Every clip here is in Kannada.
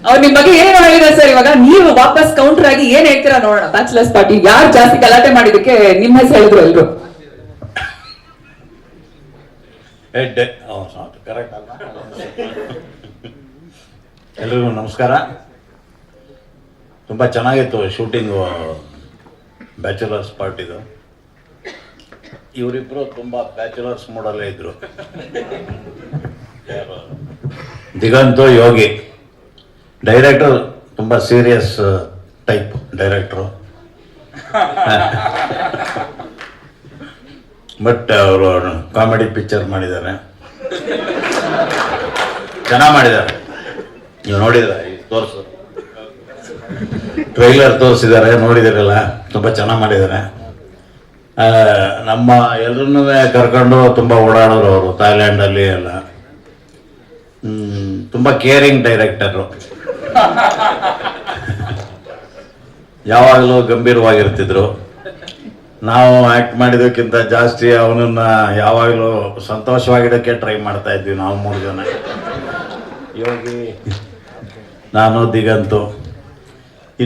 ಅವ್ರು ನಿಮ್ ಬಗ್ಗೆ ಏನ್ ಹೇಳಿದ್ರೆ ಸರ್ ಇವಾಗ ನೀವು ವಾಪಸ್ ಕೌಂಟರ್ ಆಗಿ ಏನ್ ಹೇಳ್ತೀರಾ ನೋಡೋಣ. ಬ್ಯಾಚುಲರ್ಸ್ ಪಾರ್ಟಿ ಯಾರು ಜಾಸ್ತಿ ಗಲಾಟೆ ಮಾಡಿದಕ್ಕೆ ನಿಮ್ಮ ಹೆಸರು ಹೇಳಿದ್ರು ಎಲ್ರು? ಅಲ್ಲ ಎಲ್ರಿಗೂ ನಮಸ್ಕಾರ. ತುಂಬಾ ಚೆನ್ನಾಗಿತ್ತು ಶೂಟಿಂಗ್ ಬ್ಯಾಚುಲರ್ಸ್ ಪಾರ್ಟಿದು ಇವರಿಬ್ಬರು ತುಂಬಾ ಬ್ಯಾಚುಲರ್ಸ್ ಮೂಡಲ್ಲೇ ಇದ್ರು? ದಿಗಂತು ಯೋಗಿ. ಡೈರೆಕ್ಟರ್ ತುಂಬ ಸೀರಿಯಸ್ ಟೈಪ್ ಡೈರೆಕ್ಟ್ರು ಬಟ್ ಅವರು ಕಾಮಿಡಿ ಪಿಕ್ಚರ್ ಮಾಡಿದ್ದಾರೆ. ಚೆನ್ನಾಗಿ ಮಾಡಿದ್ದಾರೆ. ನೀವು ನೋಡಿದ್ರ ತೋರಿಸು. ಟ್ರೈಲರ್ ತೋರಿಸಿದ್ದಾರೆ ನೋಡಿದಿರಲ್ಲ? ತುಂಬ ಚೆನ್ನಾಗಿ ಮಾಡಿದ್ದಾರೆ. ನಮ್ಮ ಎಲ್ಲರನ್ನೂ ಕರ್ಕೊಂಡು ತುಂಬ ಓಡಾಡೋರು ಅವರು ಥಾಯ್ಲ್ಯಾಂಡಲ್ಲಿ ಎಲ್ಲ. ತುಂಬ ಕೇರಿಂಗ್ ಡೈರೆಕ್ಟರು ಯಾವಾಗಲೂ ಗಂಭೀರವಾಗಿರ್ತಿದ್ರು. ನಾವು ಆ್ಯಕ್ಟ್ ಮಾಡಿದ್ದಕ್ಕಿಂತ ಜಾಸ್ತಿ ಅವನನ್ನ ಯಾವಾಗಲೂ ಸಂತೋಷವಾಗಿಡೋಕ್ಕೆ ಟ್ರೈ ಮಾಡ್ತಾ ಇದ್ವಿ ನಾವು ಮೂರು ಜನ. ಯೋಗಿ ನಾನು, ದಿಗಂತು.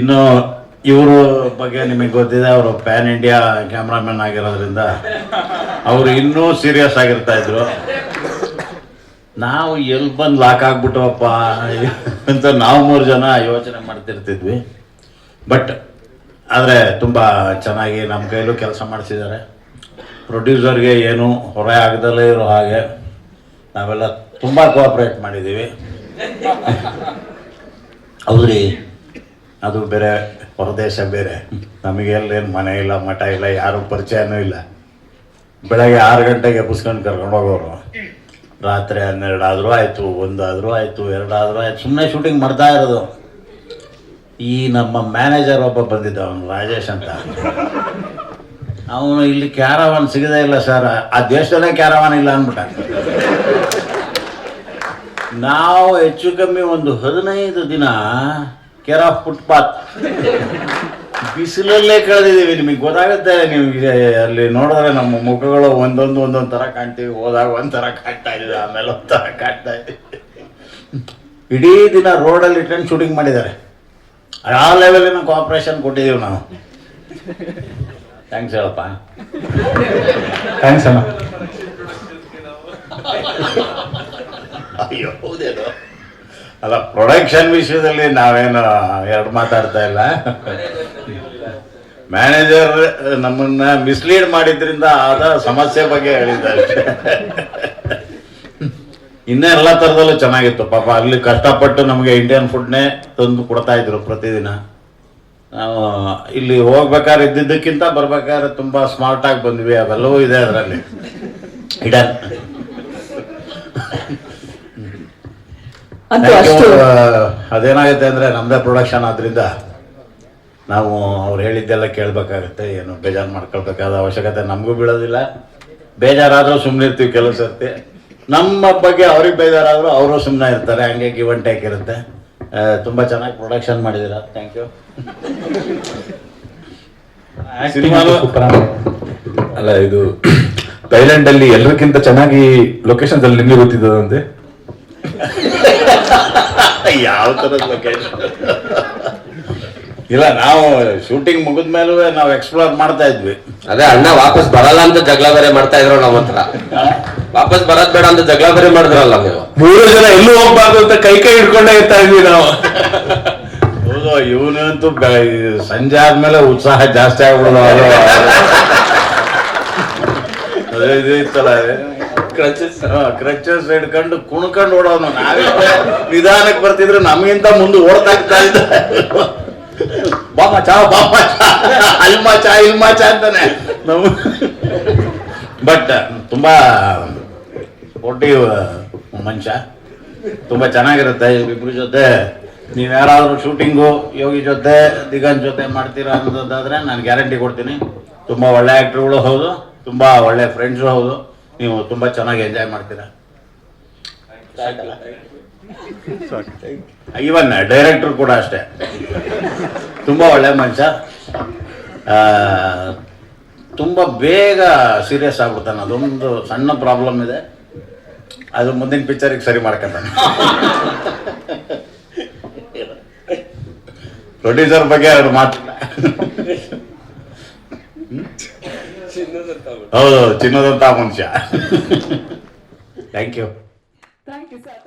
ಇನ್ನು ಇವರು ಬಗ್ಗೆ ನಿಮಗೆ ಗೊತ್ತಿದೆ, ಅವರು ಪ್ಯಾನ್ ಇಂಡಿಯಾ ಕ್ಯಾಮ್ರಾಮನ್ ಆಗಿರೋದ್ರಿಂದ ಅವರು ಇನ್ನೂ ಸೀರಿಯಸ್ ಆಗಿರ್ತಾ ಇದ್ರು. ನಾವು ಎಲ್ಲಿ ಬಂದು ಲಾಕ್ ಆಗ್ಬಿಟ್ಟವಪ್ಪ? ಅಂತ ನಾವು ಮೂರು ಜನ ಯೋಚನೆ ಮಾಡ್ತಿರ್ತಿದ್ವಿ. ಬಟ್ ಆದರೆ ತುಂಬ ಚೆನ್ನಾಗಿ ನಮ್ಮ ಕೈಲೂ ಕೆಲಸ ಮಾಡಿಸಿದ್ದಾರೆ. ಪ್ರೊಡ್ಯೂಸರ್ಗೆ ಏನು ಹೊರೆ ಆಗದಲ್ಲೇ ಇರೋ ಹಾಗೆ ನಾವೆಲ್ಲ ತುಂಬ ಕೋಆಪ್ರೇಟ್ ಮಾಡಿದ್ದೀವಿ ಹೌದ್ರಿ? ಅದು ಬೇರೆ ಹೊರದೇಶ ಬೇರೆ. ನಮಗೆ ಎಲ್ಲೇನು ಮನೆ ಇಲ್ಲ, ಮಠ ಇಲ್ಲ, ಯಾರು ಪರಿಚಯನೂ ಇಲ್ಲ. ಬೆಳಗ್ಗೆ ಆರು ಗಂಟೆಗೆ ಎಬ್ಬಿಸ್ಕೊಂಡು ಕರ್ಕೊಂಡು ಹೋಗೋರು. ರಾತ್ರಿ ಹನ್ನೆರಡು ಆದರೂ ಆಯಿತು, ಒಂದಾದರೂ ಆಯಿತು, ಎರಡಾದರೂ ಆಯ್ತು ಸುಮ್ಮನೆ ಶೂಟಿಂಗ್ ಮಾಡ್ತಾ ಇರೋದು. ಈ ನಮ್ಮ ಮ್ಯಾನೇಜರ್ ಒಬ್ಬ ಬಂದಿದ್ದ, ಅವನು ರಾಜೇಶ್ ಅಂತ. ಅವನು ಇಲ್ಲಿ ಕ್ಯಾರವಾನ್ ಸಿಗದೇ ಇಲ್ಲ ಸರ್ ಆ ದೇಶದಲ್ಲೇ ಕ್ಯಾರವಾನ್ ಇಲ್ಲ ಅಂದ್ಬಿಟ್ಟ ನಾವು ಹೆಚ್ಚು ಕಮ್ಮಿ ಒಂದು ಹದಿನೈದು ದಿನ ಕೇರ್ ಆಫ್ ಫುಟ್ಪಾತ್ ಬಿಸಿಲಲ್ಲೇ ಕಳೆದಿದ್ದೀವಿ. ನಿಮಗೆ ಗೊತ್ತಾಗುತ್ತೆ ನಿಮಗೆ ಅಲ್ಲಿ ನೋಡಿದ್ರೆ ನಮ್ಮ ಮುಖಗಳು ಒಂದೊಂದು ಒಂದೊಂದು ಥರ ಕಾಣ್ತೀವಿ. ಹೋದಾಗ ಒಂಥರ ಥರ ಕಾಣ್ತಾ ಇದೆ ಆಮೇಲೆ ಒಂಥರ ಥರ ಕಾಣ್ತಾ ಇದೆ. ಇಡೀ ದಿನ ರೋಡಲ್ಲಿ ಇಟ್ಕೊಂಡು ಶೂಟಿಂಗ್ ಮಾಡಿದ್ದಾರೆ. ಆ ಲೆವೆಲಿನ ಕೋಆಪ್ರೇಷನ್ ಕೊಟ್ಟಿದ್ದೀವಿ ನಾವು. ಥ್ಯಾಂಕ್ಸ್ ಹೇಳಪ್ಪ. ಥ್ಯಾಂಕ್ಸ್ ಅಣ್ಣ. ಅಯ್ಯೋ ಹೌದೇನು? ಅಲ್ಲ ಪ್ರೊಡಕ್ಷನ್ ವಿಷಯದಲ್ಲಿ ನಾವೇನು ಎರಡು ಮಾತಾಡ್ತಾ ಇಲ್ಲ. ಮ್ಯಾನೇಜರ್ ನಮ್ಮನ್ನ ಮಿಸ್ಲೀಡ್ ಮಾಡಿದ್ರಿಂದ ಆದ ಸಮಸ್ಯೆ ಬಗ್ಗೆ ಹೇಳಿದ್ದಾರೆ ಇನ್ನೂ ಎಲ್ಲ ಥರದಲ್ಲೂ ಚೆನ್ನಾಗಿತ್ತು. ಪಾಪ ಅಲ್ಲಿ ಕಷ್ಟಪಟ್ಟು ನಮಗೆ ಇಂಡಿಯನ್ ಫುಡ್ನೇ ತಂದು ಕೊಡ್ತಾ ಇದ್ರು ಪ್ರತಿದಿನ. ನಾವು ಇಲ್ಲಿ ಹೋಗ್ಬೇಕಾದ್ರೆ ಇದ್ದಿದ್ದಕ್ಕಿಂತ ಬರ್ಬೇಕಾದ್ರೆ ತುಂಬ ಸ್ಮಾರ್ಟಾಗಿ ಬಂದ್ವಿ. ಅವೆಲ್ಲವೂ ಇದೆ ಅದರಲ್ಲಿ. ಇಡನ್ ಅಂತೂ. ಅಷ್ಟು ಅದೇನಾಗುತ್ತೆ ಅಂದ್ರೆ ನಮ್ದೇ ಪ್ರೊಡಕ್ಷನ್ ಆದ್ರಿಂದ ನಾವು ಅವ್ರು ಹೇಳಿದ್ದೆಲ್ಲ ಕೇಳ್ಬೇಕಾಗುತ್ತೆ ಏನು ಬೇಜಾರು ಮಾಡ್ಕೊಳ್ಬೇಕಾದ ಅವಶ್ಯಕತೆ ನಮಗೂ ಬೀಳೋದಿಲ್ಲ. ಬೇಜಾರಾದ್ರೂ ಸುಮ್ಮನೆ ಇರ್ತೀವಿ ಕೆಲವು ಸರ್ತಿ. ನಮ್ಮ ಬಗ್ಗೆ ಅವ್ರಿಗೆ ಬೇಜಾರಾದ್ರೂ ಅವರು ಸುಮ್ಮನೆ ಇರ್ತಾರೆ ಹಂಗೆ ಗಿವ್ ಅಂಡ್ ಟೇಕ್ ಇರುತ್ತೆ. ತುಂಬ ಚೆನ್ನಾಗಿ ಪ್ರೊಡಕ್ಷನ್ ಮಾಡಿದ್ದೀರಾ ಥ್ಯಾಂಕ್ ಯು ಅಲ್ಲ ಇದು ಥೈಲ್ಯಾಂಡ್ ಅಲ್ಲಿ ಎಲ್ಲರಿಗಿಂತ ಚೆನ್ನಾಗಿ ಲೊಕೇಶನ್ಸ್ ಅಲ್ಲಿ ನಿಮ್ಗೆ ಗೊತ್ತಿದ್ದದಂತೆ. ಯಾವ ಥರದ ಲೊಕೇಶನ್ ಇಲ್ಲ ನಾವು ಶೂಟಿಂಗ್ ಮುಗಿದ ಮೇಲೂ ನಾವು ಎಕ್ಸ್ಪ್ಲೋರ್ ಮಾಡ್ತಾ ಇದ್ವಿ. ಅದೇ ಅಣ್ಣ ವಾಪಸ್ ಬರಲ್ಲ ಅಂತ ಜಗಳ ಬೇರೆ ಮಾಡ್ತಾ ಇದ್ರು ನಮ್ಮ ಹತ್ರ. ವಾಪಸ್ ಬರೋದ್ ಬೇಡ ಅಂತ ಜಗಳ ಬೇರೆ ಮಾಡಿದ್ರಲ್ಲ ನೀವು. ಮೂರು ಜನ ಎಲ್ಲೂ ಹೋಗ್ಬಾರ್ದು ಅಂತ ಕೈ ಕೈ ಹಿಡ್ಕೊಂಡೇ ಇರ್ತಾ ಇದ್ವಿ ನಾವು. ಹೌದು ಇವನಂತೂ ಬೆ- ಸಂಜೆ ಆದ್ಮೇಲೆ ಉತ್ಸಾಹ ಜಾಸ್ತಿ ಆಗ್ಬಿಡೋದು ಅದು ಅದೇ ಇದು ಇತ್ತಲ್ಲ. ಕ್ರಚಸ್ ಹಿಡ್ಕೊಂಡು ಕುಣ್ಕೊಂಡು ಓಡೋನು. ನಾವೇ ನಿಧಾನಕ್ಕೆ ಬರ್ತಿದ್ರು, ನಮಗಿಂತ ಮುಂದೆ ಓಡ್ತಾ ಇರ್ತಾ ಇದ್ದ ಬಾಮ ಚಾ ಬಾಮ ಚಾ. ಅಲ್ಮಾ ಚಾ, ಇಲ್ಮಾ ಚಾ ಅಂತಾನೆ. ಬಟ್ ತುಂಬಾ ಒಟ್ಟಿ ಮನುಷ್ಯ. ತುಂಬಾ ಚೆನ್ನಾಗಿರುತ್ತೆ ಇಬ್ಬರ ಜೊತೆ. ನೀವು ಯಾರಾದರೂ ಶೂಟಿಂಗು ಯೋಗಿ ಜೊತೆ ದಿಗನ್ ಜೊತೆ ಮಾಡ್ತೀರಾ ಅನ್ನೋದಾದ್ರೆ ನಾನು ಗ್ಯಾರಂಟಿ ಕೊಡ್ತೀನಿ. ತುಂಬಾ ಒಳ್ಳೆ ಆಕ್ಟರ್ಗಳು ಹೌದು. ತುಂಬಾ ಒಳ್ಳೆ ಫ್ರೆಂಡ್ಸು ಹೌದು. ನೀವು ತುಂಬಾ ಚೆನ್ನಾಗಿ ಎಂಜಾಯ್ ಮಾಡ್ತೀರಾ? ಇವನ್ ಡೈರೆಕ್ಟರ್ ಕೂಡ ಅಷ್ಟೇ. ತುಂಬಾ ಒಳ್ಳೆ ಮನುಷ್ಯ. ತುಂಬ ಬೇಗ ಸೀರಿಯಸ್ ಆಗ್ಬಿಡ್ತಾನೆ. ಅದೊಂದು ಸಣ್ಣ ಪ್ರಾಬ್ಲಮ್ ಇದೆ. ಅದು ಮುಂದಿನ ಪಿಕ್ಚರಿಗೆ ಸರಿ ಮಾಡ್ಕೊತಾನೆ. ಪ್ರೊಡ್ಯೂಸರ್ ಬಗ್ಗೆ ಎರಡು ಮಾತಿಲ್ಲ. ಹೌದು ಚಿನ್ನದಂತ ಮನುಷ್ಯ. Thank you thank you sir